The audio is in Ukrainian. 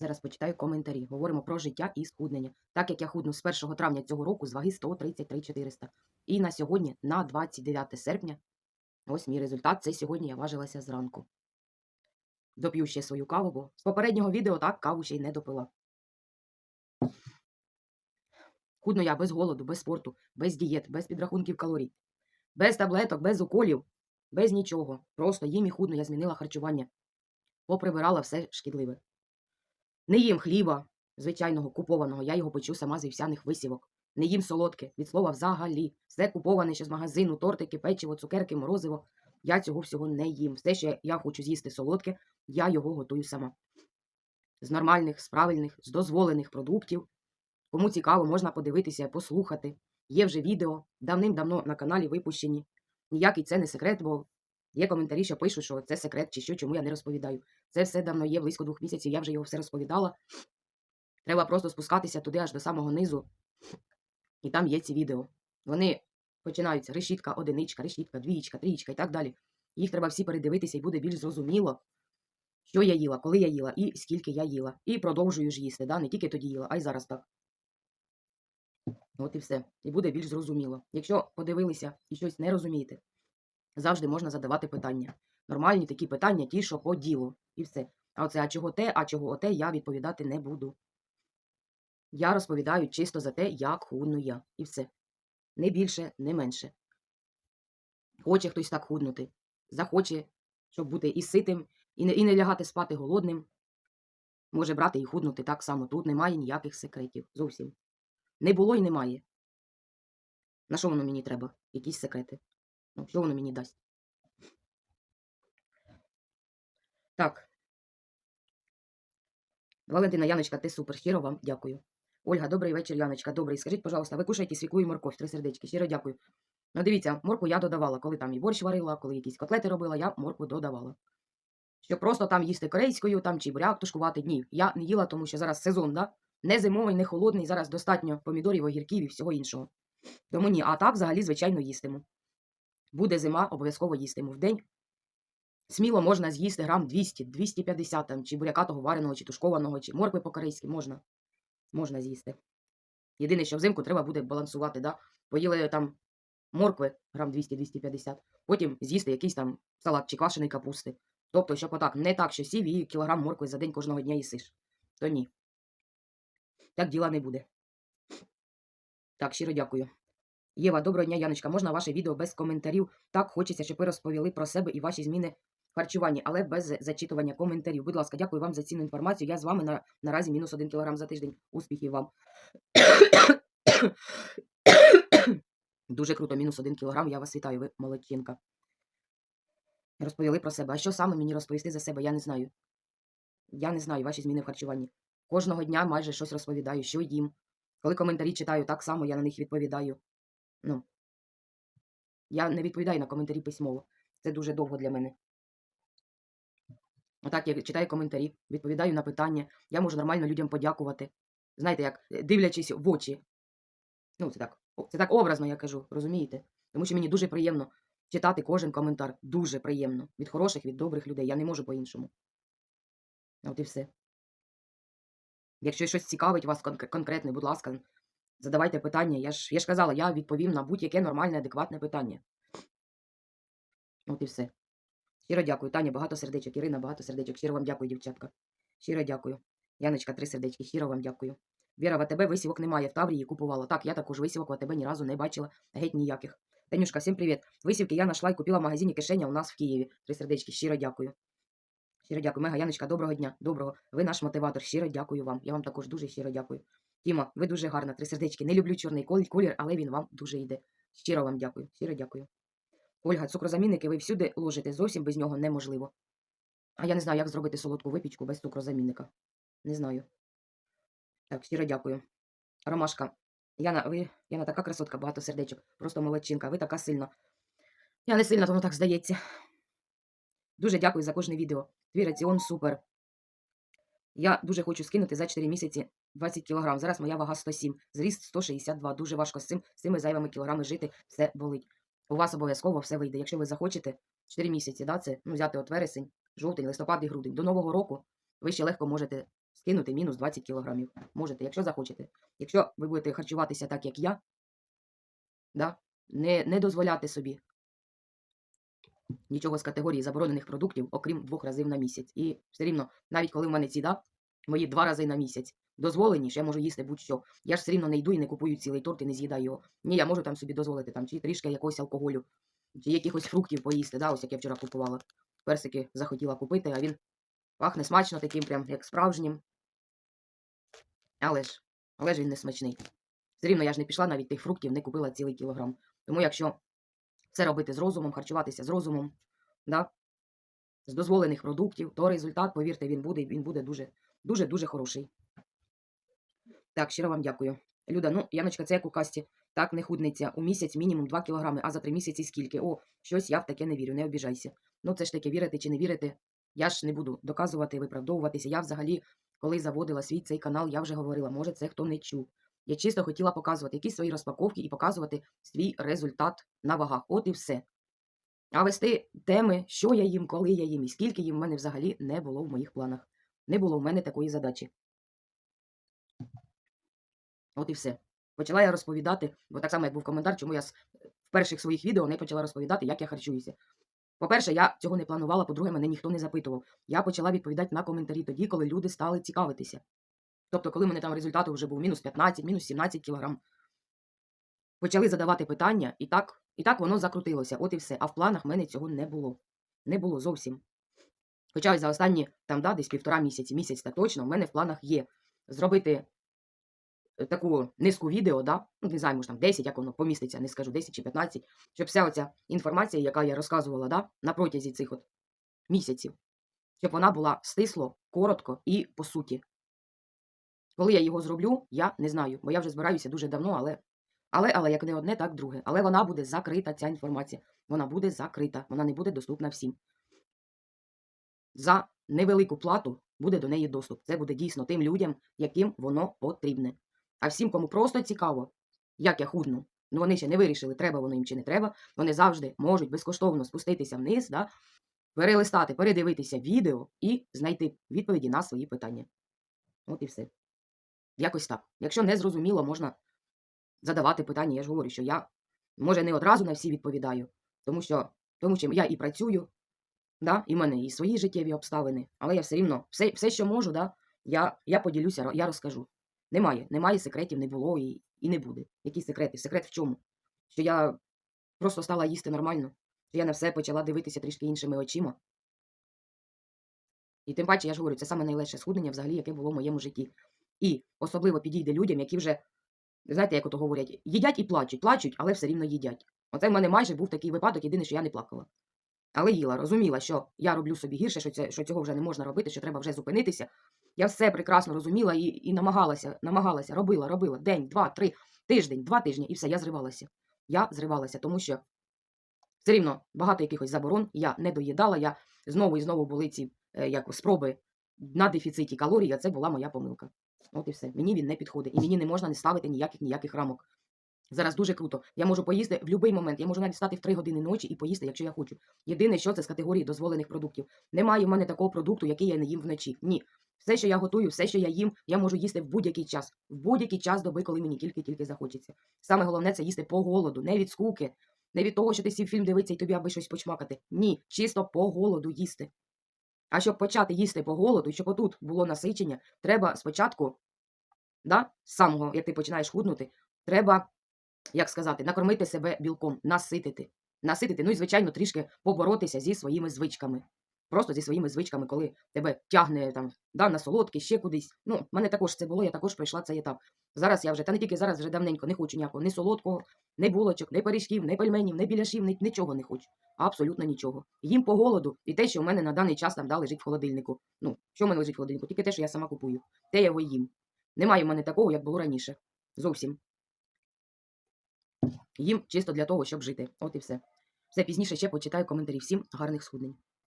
Зараз почитаю коментарі. Говоримо про життя і схуднення. Так як я худну з 1 травня цього року з ваги 133 400. І на сьогодні, на 29 серпня, ось мій результат. Це сьогодні я важилася зранку. Доп'ю ще свою каву, бо з попереднього відео так каву ще й не допила. Худну я без голоду, без спорту, без дієт, без підрахунків калорій, без таблеток, без уколів, без нічого. Просто їм і худно я змінила харчування, поприбирала все шкідливе. Не їм хліба, звичайного купованого, я його печу сама з вівсяних висівок. Не їм солодке, від слова взагалі. Все куповане ще з магазину, тортики, печиво, цукерки, морозиво. Я цього всього не їм. Все, що я хочу з'їсти солодке, я його готую сама. З нормальних, з правильних, з дозволених продуктів. Кому цікаво, можна подивитися, послухати. Є вже відео, давним-давно на каналі випущені. Ніякий це не секрет, бо є коментарі, що пишуть, що це секрет чи що, чому я не розповідаю. Це все давно є, близько двох місяців, я вже його все розповідала. Треба просто спускатися туди аж до самого низу, і там є ці відео. Вони починаються решітка, одиничка, решітка, двічка, трічка і так далі. Їх треба всі передивитися, і буде більш зрозуміло, що я їла, коли я їла і скільки я їла. І продовжую ж їсти. Да? Не тільки тоді їла, а й зараз так. От і все. І буде більш зрозуміло. Якщо подивилися і щось не розумієте, завжди можна задавати питання. Нормальні такі питання, ті, що по ділу. І все. А оце, а чого те, а чого оте, я відповідати не буду. Я розповідаю чисто за те, як худну я. І все. Не більше, не менше. Хоче хтось так худнути. Захоче, щоб бути і ситим, і не, і не лягати спати голодним. Може брати і худнути так само. Тут немає ніяких секретів. Зовсім. Не було і немає. На що воно мені треба? Якісь секрети. Ну, що воно мені дасть? Так. Валентина Яночка, ти супер. Щиро вам дякую. Ольга, добрий вечір, Яночка. Добрий. Скажіть, пожалуйста, ви кушаєте свіклу і морковь, три сердечки. Щиро дякую. Ну, дивіться, морку я додавала, коли там і борщ варила, коли якісь котлети робила, я моркву додавала. Щоб просто там їсти корейською, там чи буряк тушкувати. Ні, я не їла, тому що зараз сезон, да? Не зимовий, не холодний, зараз достатньо помідорів, огірків і всього іншого. Тому ні, а так взагалі, звичайно, їстиму. Буде зима, обов'язково їстиму в день. Сміло можна з'їсти грам 200, 250 там, чи буряка того вареного, чи тушкованого, чи моркви по-корейськи можна. Можна з'їсти. Єдине, що взимку треба буде балансувати, да? Поїли там моркви грам 200-250, потім з'їсти якийсь там салат чи квашеної капусти. Тобто, щоб отак, не так, що сів і кілограм моркви за день кожного дня їсиш. То ні. Так діла не буде. Так, щиро дякую. Єва, доброго дня, Яночка. Можна ваше відео без коментарів? Так, хочеться, щоб ви розповіли про себе і ваші зміни в харчуванні, але без зачитування коментарів. Будь ласка, дякую вам за цінну інформацію. Я з вами на, наразі мінус один кілограм за тиждень. Успіхів вам. Дуже круто, мінус один кілограм. Я вас вітаю, ви молодчинка. Розповіли про себе. А що саме мені розповісти за себе? Я не знаю. Я не знаю ваші зміни в харчуванні. Кожного дня майже щось розповідаю, що їм. Коли коментарі читаю так само, я на них відповідаю. Ну, я не відповідаю на коментарі письмово. Це дуже довго для мене. Отак, я читаю коментарі, відповідаю на питання. Я можу нормально людям подякувати. Знаєте, як е, дивлячись в очі. Ну, це так, це так образно я кажу, розумієте? Тому що мені дуже приємно читати кожен коментар. Дуже приємно. Від хороших, від добрих людей. Я не можу по-іншому. От і все. Якщо щось цікавить вас кон- конкретне, будь ласка, задавайте питання. Я ж, я ж казала, я відповім на будь-яке нормальне, адекватне питання. От і все. Щиро дякую. Таня, багато сердечок. Ірина, багато сердечок. Щиро вам дякую, дівчатка. Щиро дякую. Яночка, три сердечки. Щиро вам дякую. Віра, в АТБ висівок немає. В Таврії купувала. Так, я також висівок в АТБ ні разу не бачила. Геть ніяких. Танюшка, всім привіт. Висівки я знайшла і купила в магазині кишеня у нас в Києві. Три сердечки. Щиро дякую. Щиро дякую. Мега Яночка, доброго дня. Доброго. Ви наш мотиватор. Щиро дякую вам. Я вам також дуже щиро дякую. Тіма, ви дуже гарна. Три сердечки. Не люблю чорний колір, але він вам дуже йде. Щиро вам дякую. Щиро дякую. Ольга, цукрозамінники ви всюди ложите, зовсім без нього неможливо. А я не знаю, як зробити солодку випічку без цукрозамінника. Не знаю. Так, щиро дякую. Ромашка, Яна, ви, Яна така красотка, багато сердечок. Просто молодчинка, ви така сильна. Я не сильна, тому так здається. Дуже дякую за кожне відео. Твій раціон супер. Я дуже хочу скинути за 4 місяці 20 кг. Зараз моя вага 107, зріст 162. Дуже важко з цим, з цими зайвими кілограми жити, все болить. У вас обов'язково все вийде. Якщо ви захочете 4 місяці, да, це ну, взяти от вересень, жовтень, листопад і грудень. До Нового року ви ще легко можете скинути мінус 20 кілограмів. Можете, якщо захочете. Якщо ви будете харчуватися так, як я, да, не, не дозволяти собі нічого з категорії заборонених продуктів, окрім двох разів на місяць. І все рівно, навіть коли в мене ці да, мої два рази на місяць дозволені, що я можу їсти будь-що. Я ж все рівно не йду і не купую цілий торт і не з'їдаю його. Ні, я можу там собі дозволити там, чи трішки якогось алкоголю, чи якихось фруктів поїсти, да, ось як я вчора купувала. Персики захотіла купити, а він пахне смачно таким, прям як справжнім. Але ж, але ж він не смачний. Все рівно я ж не пішла навіть тих фруктів, не купила цілий кілограм. Тому якщо це робити з розумом, харчуватися з розумом, да, з дозволених продуктів, то результат, повірте, він буде, він буде дуже, дуже, дуже хороший. Так, щиро вам дякую. Люда, ну, Яночка, це як у касті. Так, не худниця. У місяць мінімум 2 кілограми, а за 3 місяці скільки? О, щось я в таке не вірю, не обіжайся. Ну, це ж таки, вірити чи не вірити, я ж не буду доказувати, виправдовуватися. Я взагалі, коли заводила свій цей канал, я вже говорила, може, це хто не чув. Я чисто хотіла показувати якісь свої розпаковки і показувати свій результат на вагах. От і все. А вести теми, що я їм, коли я їм і скільки їм, в мене взагалі не було в моїх планах. Не було в мене такої задачі. От і все. Почала я розповідати, бо так само, як був коментар, чому я з- в перших своїх відео не почала розповідати, як я харчуюся. По-перше, я цього не планувала, по-друге, мене ніхто не запитував. Я почала відповідати на коментарі тоді, коли люди стали цікавитися. Тобто, коли мене там результату вже був мінус 15, мінус 17 кілограм. Почали задавати питання, і так, і так воно закрутилося. От і все. А в планах в мене цього не було. Не було зовсім. Хоча ось за останні там, да, десь півтора місяці, місяць так точно, в мене в планах є зробити е, таку низку відео, да? ну, не знаю, може там 10, як воно поміститься, не скажу 10 чи 15, щоб вся оця інформація, яка я розказувала да, на протязі цих от місяців, щоб вона була стисло, коротко і по суті. Коли я його зроблю, я не знаю, бо я вже збираюся дуже давно, але, але, але як не одне, так друге. Але вона буде закрита, ця інформація. Вона буде закрита, вона не буде доступна всім. За невелику плату буде до неї доступ. Це буде дійсно тим людям, яким воно потрібне. А всім, кому просто цікаво, як я худну, ну вони ще не вирішили, треба воно їм чи не треба. Вони завжди можуть безкоштовно спуститися вниз, да, перелистати, передивитися відео і знайти відповіді на свої питання. От і все. Якось так. Якщо не зрозуміло, можна задавати питання. Я ж говорю, що я, може, не одразу на всі відповідаю, тому що, тому що я і працюю, да, і в мене і свої життєві обставини, але я все рівно, все, все що можу, да, я, я поділюся, я розкажу. Немає, немає секретів, не було і, і не буде. Які секрети? Секрет в чому? Що я просто стала їсти нормально, що я на все почала дивитися трішки іншими очима. І тим паче, я ж говорю, це саме найлегше схуднення взагалі, яке було в моєму житті. І особливо підійде людям, які вже, знаєте, як ото говорять, їдять і плачуть, плачуть, але все рівно їдять. Оце в мене майже був такий випадок, єдине, що я не плакала. Але їла, розуміла, що я роблю собі гірше, що, це, що цього вже не можна робити, що треба вже зупинитися. Я все прекрасно розуміла і, і намагалася, намагалася, робила, робила день, два, три, тиждень, два тижні, і все, я зривалася. Я зривалася, тому що все рівно багато якихось заборон я не доїдала. Я знову і знову були ці е, як спроби на дефіциті калорій, а це була моя помилка. От і все. Мені він не підходить. І мені не можна не ставити ніяких ніяких рамок. Зараз дуже круто. Я можу поїсти в будь-який момент. Я можу навіть стати в 3 години ночі і поїсти, якщо я хочу. Єдине, що це з категорії дозволених продуктів. Немає в мене такого продукту, який я не їм вночі. Ні. Все, що я готую, все, що я їм, я можу їсти в будь-який час. В будь-який час доби, коли мені тільки-тільки захочеться. Саме головне це їсти по голоду, не від скуки, не від того, що ти сів фільм дивитися і тобі аби щось почмакати. Ні, чисто по голоду їсти. А щоб почати їсти по голоду, щоб отут було насичення, треба спочатку, да, з самого, як ти починаєш худнути, треба, як сказати, накормити себе білком, наситити. Наситити, ну і, звичайно, трішки поборотися зі своїми звичками. Просто зі своїми звичками, коли тебе тягне там, да, на солодке, ще кудись. Ну, в мене також це було, я також пройшла цей етап. Зараз я вже, та не тільки зараз, вже давненько не хочу ніякого ні солодкого, ні булочок, ні пиріжків, ні пельменів, ні біляшів, ні, нічого не хочу. Абсолютно нічого. Їм по голоду і те, що в мене на даний час там да, лежить в холодильнику. Ну, що в мене лежить в холодильнику? Тільки те, що я сама купую. Те я його їм. Немає в мене такого, як було раніше. Зовсім. Їм чисто для того, щоб жити. От і все. Все пізніше ще почитаю коментарі. Всім гарних схуднень.